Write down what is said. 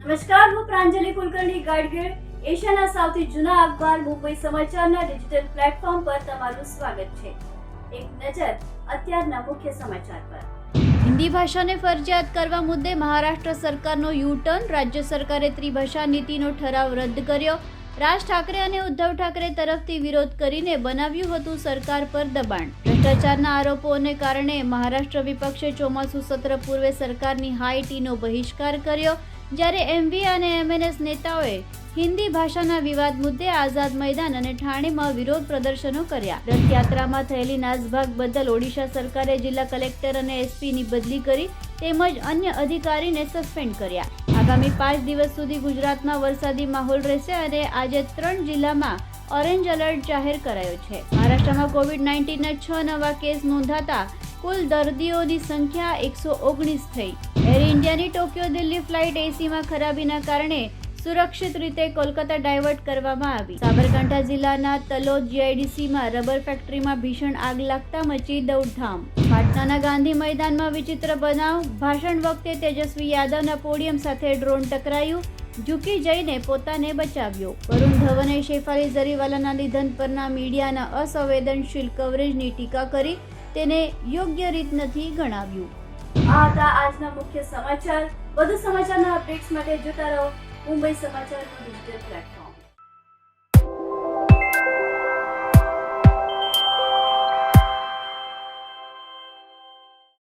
નમસ્કાર, હું પ્રાંજલિ કુલકર્ણી ગાડગીળ એશિયાના સૌથી જૂના અખબાર મુંબઈ સમાચારના ડિજિટલ પ્લેટફોર્મ પર તમારું સ્વાગત છે. એક નજર અત્યારના મુખ્ય સમાચાર પર. હિન્દી ભાષાને ફરજિયાત કરવા મુદ્દે મહારાષ્ટ્ર સરકારનો યુ ટર્ન રાજ્ય સરકારે ત્રિભાષા નીતિનો ઠરાવ રદ કર્યો. રાજ ઠાકરે અને ઉદ્ધવ ઠાકરે તરફથી વિરોધ કરીને બનાવ્યું હતું સરકાર પર દબાણ. ભ્રષ્ટાચારના આરોપોને કારણે મહારાષ્ટ્ર વિપક્ષે ચોમાસુ સત્ર પૂર્વે સરકારની હાઈ ટીનો બહિષ્કાર કર્યો. જ્યારે એમવી અને એમએનએસ નેતાઓએ હિન્દી ભાષાના વિવાદ મુદ્દે આઝાદ મેદાન અને ઠાણેમાં વિરોધ પ્રદર્શનો કર્યા. રથયાત્રામાં થયેલી નાસભાગ બદલ ઓડિશા સરકારે જિલ્લા કલેક્ટર અને એસપીની બદલી કરી તેમજ અન્ય અધિકારીને સસ્પેન્ડ કર્યા. આગામી પાંચ દિવસ સુધી ગુજરાતમાં વરસાદી માહોલ રહેશે અને આજે ત્રણ જિલ્લામાં ઓરેન્જ એલર્ટ જાહેર કરાયો છે. મહારાષ્ટ્રમાં કોવિડ નાઇન્ટીનના છ નવા કેસ નોંધાતા કુલ દર્દીઓની સંખ્યા એકસો ઓગણીસ થઈ. એર ઇન્ડિયાની ટોક્યો દિલ્હી ફ્લાઇટ એસીમાં ખરાબીના કારણે સુરક્ષિત રીતે કોલકાતા ડાયવર્ટ કરવામાં આવી. સાબરકાંઠા જિલ્લાના તલોદ જીઆઈડીસીમાં રબર ફેક્ટરીમાં ભીષણ આગ લાગતા મચી દોડધામ પાટણાના ગાંધી મેદાનમાં વિચિત્ર બનાવ. ભાષણ વખતે તેજસ્વી યાદવના પોડિયમ સાથે ડ્રોન ટકરાયું. ઝૂકી જઈને પોતાને બચાવ્યો. વરુણ ધવને શેફાલી ઝરીવાલાના નિધન પરના મીડિયાના અસંવેદનશીલ કવરેજની ટીકા કરી તેને યોગ્ય રીત નથી ગણાવ્યું. આ હતા આજના મુખ્ય સમાચાર. વધુ સમાચારના અપડેટ્સ માટે જોતા રહો મુંબઈ સમાચારનું ડિજિટલ પ્લેટફોર્મ.